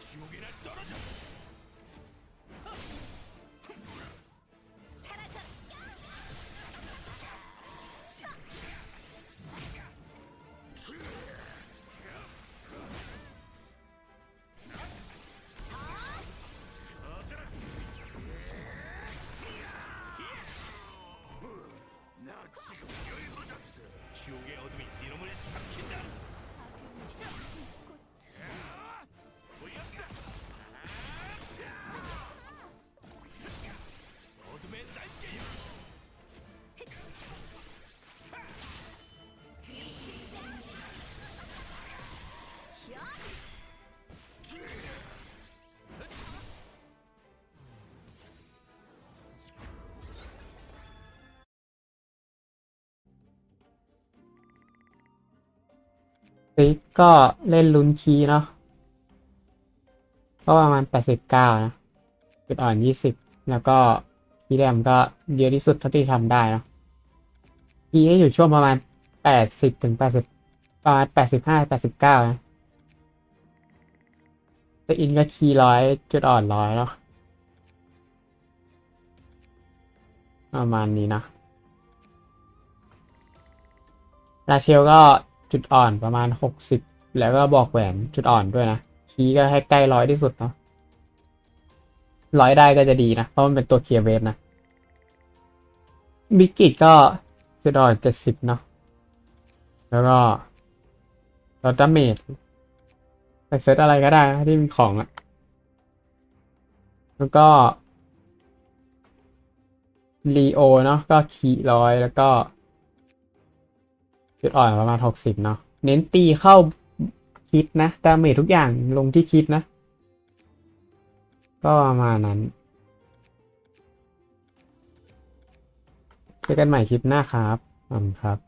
지옥이나 떨어져! ซิกก็เล่นลุ้นคีเนาะก็ประมาณแปดสิบเก้านะจุดอ่อนยี่สิบแล้วก็คีแรมก็เยอะที่สุดเท่าที่ทำได้เนาะคีย์ก็อยู่ช่วงประมาณแปดสิบถึงแปดสิบประมาณแปดสิบห้าแปดสิบเก้านะแต่อินก็คีร้อยจุดอ่อนร้อยเนาะประมาณนี้นะลาเชลก็ จุดอ่อนประมาณหกสิบแล้วก็บอกแหวนจุดอ่อนด้วยนะคีย์ก็ให้ใกล้ร้อยที่สุดเนาะร้อยได้ก็จะดีนะ เพราะมันเป็นตัวเคลียร์เวฟนะบิกกิตก็จุดอ่อนเจ็ดสิบเนาะแล้วก็ลดดาเมจไปเซตอะไรก็ได้นะที่มีของอะแล้วก็ลีโอเนาะก็คีร้อยแล้วก็ จุดอ่อนประมาณหกสิบเนาะเน้นตีเข้าคิดนะดาเมจทุกอย่างลงที่คิดนะ ก็ประมาณนั้นเจอกันใหม่คลิปหน้าครับอืมครับ